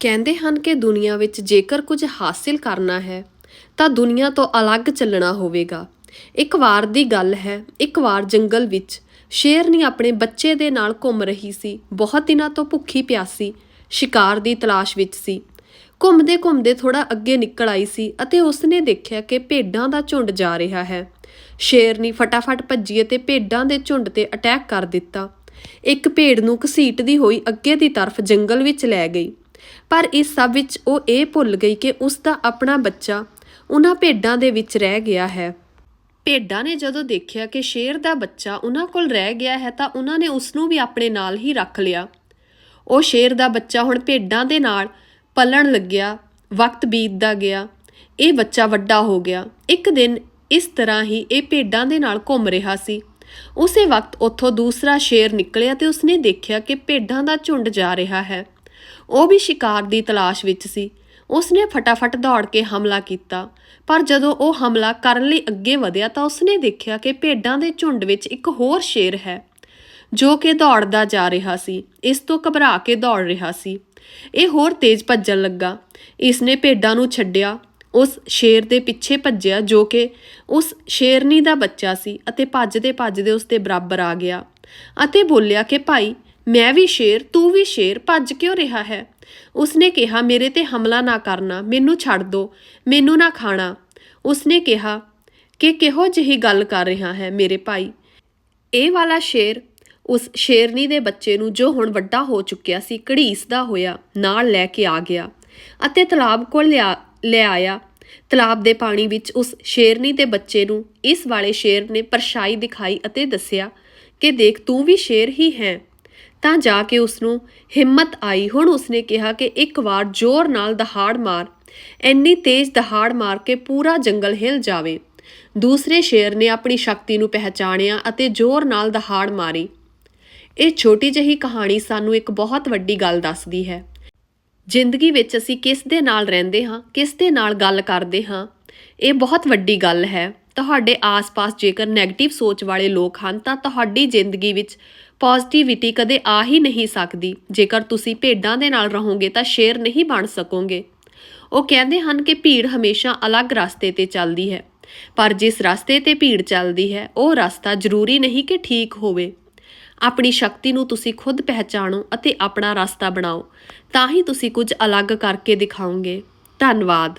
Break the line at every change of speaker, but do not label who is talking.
ਕਹਿੰਦੇ ਹਨ ਕਿ ਦੁਨੀਆ ਵਿੱਚ ਜੇਕਰ ਕੁਝ ਹਾਸਿਲ ਕਰਨਾ ਹੈ, ਤਾਂ ਦੁਨੀਆ ਤੋਂ ਅਲੱਗ ਚੱਲਣਾ ਹੋਵੇਗਾ। ਇੱਕ ਵਾਰ ਦੀ ਗੱਲ ਹੈ, ਇੱਕ ਵਾਰ ਜੰਗਲ ਵਿੱਚ ਸ਼ੇਰਨੀ ਆਪਣੇ ਬੱਚੇ ਦੇ ਨਾਲ ਘੁੰਮ ਰਹੀ ਸੀ। ਬਹੁਤ ਦਿਨਾਂ ਤੋਂ ਭੁੱਖੀ ਪਿਆਸੀ ਸ਼ਿਕਾਰ ਦੀ ਤਲਾਸ਼ ਵਿੱਚ ਸੀ। ਘੁੰਮਦੇ ਘੁੰਮਦੇ ਥੋੜਾ ਅੱਗੇ ਨਿਕਲ ਆਈ ਸੀ ਅਤੇ ਉਸਨੇ ਦੇਖਿਆ ਕਿ ਭੇਡਾਂ ਦਾ ਝੁੰਡ ਜਾ ਰਿਹਾ ਹੈ। ਸ਼ੇਰਨੀ ਫਟਾਫਟ ਭੱਜੀ ਅਤੇ ਭੇਡਾਂ ਦੇ ਝੁੰਡ ਤੇ ਅਟੈਕ ਕਰ ਦਿੱਤਾ। ਇੱਕ ਭੇਡ ਨੂੰ ਘਸੀਟਦੀ ਹੋਈ ਅੱਗੇ ਦੀ ਤਰਫ ਜੰਗਲ ਵਿੱਚ ਲੈ ਗਈ। ਪਰ ਇਸ ਸਭ ਵਿੱਚ ਉਹ ਇਹ ਭੁੱਲ ਗਈ ਕਿ ਉਸ ਦਾ ਆਪਣਾ ਬੱਚਾ ਉਹਨਾਂ ਭੇਡਾਂ ਦੇ ਵਿੱਚ ਰਹਿ ਗਿਆ ਹੈ। ਭੇਡਾਂ ਨੇ ਜਦੋਂ ਦੇਖਿਆ ਕਿ ਸ਼ੇਰ ਦਾ ਬੱਚਾ ਉਹਨਾਂ ਕੋਲ ਰਹਿ ਗਿਆ ਹੈ ਤਾਂ ਉਹਨਾਂ ਨੇ ਉਸ ਨੂੰ ਵੀ ਆਪਣੇ ਨਾਲ ਹੀ ਰੱਖ ਲਿਆ। ਉਹ ਸ਼ੇਰ ਦਾ ਬੱਚਾ ਹੁਣ ਭੇਡਾਂ ਦੇ ਨਾਲ ਪਲਣ ਲੱਗਿਆ, ਵਕਤ ਬੀਤਦਾ ਗਿਆ, ਇਹ ਬੱਚਾ ਵੱਡਾ ਹੋ ਗਿਆ। ਇੱਕ ਦਿਨ ਇਸ ਤਰ੍ਹਾਂ ਹੀ ਇਹ ਭੇਡਾਂ ਦੇ ਨਾਲ ਘੁੰਮ ਰਿਹਾ ਸੀ। ਉਸੇ ਵਕਤ ਉੱਥੋਂ ਦੂਸਰਾ ਸ਼ੇਰ ਨਿਕਲਿਆ ਤੇ ਉਸਨੇ ਦੇਖਿਆ ਕਿ ਭੇਡਾਂ ਦਾ ਝੁੰਡ ਜਾ ਰਿਹਾ ਹੈ। ਉਹ ਵੀ ਸ਼ਿਕਾਰ ਦੀ ਤਲਾਸ਼ ਵਿੱਚ ਸੀ। ਉਸਨੇ ਫਟਾਫਟ ਦੌੜ ਕੇ ਹਮਲਾ ਕੀਤਾ। ਪਰ ਜਦੋਂ ਉਹ ਹਮਲਾ ਕਰਨ ਲਈ ਅੱਗੇ ਵਧਿਆ ਤਾਂ ਉਸਨੇ ਦੇਖਿਆ ਕਿ ਭੇਡਾਂ ਦੇ ਝੁੰਡ ਵਿੱਚ ਇੱਕ ਹੋਰ ਸ਼ੇਰ ਹੈ, ਜੋ ਕਿ ਦੌੜਦਾ ਜਾ ਰਿਹਾ ਸੀ। ਇਸ ਤੋਂ ਘਬਰਾ ਕੇ ਦੌੜ ਰਿਹਾ ਸੀ। ਇਹ ਹੋਰ ਤੇਜ਼ ਭੱਜਣ ਲੱਗਾ। ਇਸ ਨੇ ਭੇਡਾਂ ਨੂੰ ਛੱਡਿਆ। ਉਸ ਸ਼ੇਰ ਦੇ ਪਿੱਛੇ ਭੱਜਿਆ, ਜੋ ਕਿ ਉਸ ਸ਼ੇਰਨੀ ਦਾ ਬੱਚਾ ਸੀ ਅਤੇ ਭੱਜਦੇ ਭੱਜਦੇ ਉਸ ਦੇ ਬਰਾਬਰ ਆ ਗਿਆ ਅਤੇ ਬੋਲਿਆ ਕਿ, ਭਾਈ ਮੈਂ ਵੀ ਸ਼ੇਰ, ਤੂੰ ਵੀ ਸ਼ੇਰ, ਭੱਜ ਕਿਉਂ ਰਿਹਾ ਹੈ? ਉਸਨੇ ਕਿਹਾ, ਮੇਰੇ ਤੇ ਹਮਲਾ ਨਾ ਕਰਨਾ, ਮੈਨੂੰ ਛੱਡ ਦੋ, ਮੈਨੂੰ ਨਾ ਖਾਣਾ। ਉਸਨੇ ਕਿਹਾ ਕਿ ਕਿਹੋ ਜਿਹੀ ਗੱਲ ਕਰ ਰਿਹਾ ਹੈ ਮੇਰੇ ਭਾਈ? ਇਹ ਵਾਲਾ ਸ਼ੇਰ ਉਸ ਸ਼ੇਰਨੀ ਦੇ ਬੱਚੇ ਨੂੰ ਜੋ ਹੁਣ ਵੱਡਾ ਹੋ ਚੁੱਕਿਆ ਸੀ, ਘੜੀਸਦਾ ਹੋਇਆ, ਨਾਲ ਲੈ ਕੇ ਆ ਗਿਆ ਅਤੇ ਤਲਾਬ ਕੋਲ ਲਿਆ, ਲੈ ਆਇਆ। ਤਲਾਬ ਦੇ ਪਾਣੀ ਵਿੱਚ ਉਸ ਸ਼ੇਰਨੀ ਦੇ ਬੱਚੇ ਨੂੰ ਇਸ ਵਾਲੇ ਸ਼ੇਰ ਨੇ ਪਰਛਾਈ ਦਿਖਾਈ ਅਤੇ ਦੱਸਿਆ ਕਿ ਦੇਖ, ਤੂੰ ਵੀ ਸ਼ੇਰ ਹੀ ਹੈ। ਤਾਂ ਜਾ ਕੇ ਉਸ ਨੂੰ ਹਿੰਮਤ ਆਈ। ਹੁਣ ਉਸਨੇ ਕਿਹਾ ਕਿ ਇੱਕ ਵਾਰ ਜ਼ੋਰ ਨਾਲ ਦਹਾੜ ਮਾਰ। ਇੰਨੀ ਤੇਜ਼ ਦਹਾੜ ਮਾਰ ਕੇ ਪੂਰਾ ਜੰਗਲ ਹਿਲ ਜਾਵੇ। ਦੂਸਰੇ ਸ਼ੇਰ ਨੇ ਆਪਣੀ ਸ਼ਕਤੀ ਨੂੰ ਪਹਿਚਾਣਿਆ ਅਤੇ ਜ਼ੋਰ ਨਾਲ ਦਹਾੜ ਮਾਰੀ। ਇਹ ਛੋਟੀ ਜਿਹੀ ਕਹਾਣੀ ਸਾਨੂੰ ਇੱਕ ਬਹੁਤ ਵੱਡੀ ਗੱਲ ਦੱਸਦੀ ਹੈ। ਜ਼ਿੰਦਗੀ ਵਿੱਚ ਅਸੀਂ ਕਿਸ ਦੇ ਨਾਲ ਰਹਿੰਦੇ ਹਾਂ, ਕਿਸ ਦੇ ਨਾਲ ਗੱਲ ਕਰਦੇ ਹਾਂ, ਇਹ ਬਹੁਤ ਵੱਡੀ ਗੱਲ ਹੈ। ਤੁਹਾਡੇ ਆਸ-ਪਾਸ ਜੇਕਰ 네ਗੇਟਿਵ ਸੋਚ ਵਾਲੇ ਲੋਕ ਹਨ, ਤਾਂ ਤੁਹਾਡੀ ਜ਼ਿੰਦਗੀ ਵਿੱਚ ਪੋਜ਼ਿਟਿਵਿਟੀ ਕਦੇ ਆ ਹੀ ਨਹੀਂ ਸਕਦੀ। ਜੇਕਰ ਤੁਸੀਂ ਭੇਡਾਂ ਦੇ ਨਾਲ ਰਹੋਗੇ ਤਾਂ ਸ਼ੇਰ ਨਹੀਂ ਬਣ ਸਕੋਗੇ। ਉਹ ਕਹਿੰਦੇ ਹਨ ਕਿ ਭੀੜ ਹਮੇਸ਼ਾ ਅਲੱਗ ਰਸਤੇ ਤੇ ਚੱਲਦੀ ਹੈ। ਪਰ ਜਿਸ ਰਸਤੇ ਤੇ ਭੀੜ ਚੱਲਦੀ ਹੈ, ਉਹ ਰਸਤਾ ਜ਼ਰੂਰੀ ਨਹੀਂ ਕਿ ਠੀਕ ਹੋਵੇ। ਆਪਣੀ ਸ਼ਕਤੀ ਨੂੰ ਤੁਸੀਂ ਖੁਦ ਪਹਿਚਾਣੋ ਅਤੇ ਆਪਣਾ ਰਸਤਾ ਬਣਾਓ। ਤਾਂ ਹੀ ਤੁਸੀਂ ਕੁਝ ਅਲੱਗ ਕਰਕੇ ਦਿਖਾਓਗੇ। ਧੰਨਵਾਦ।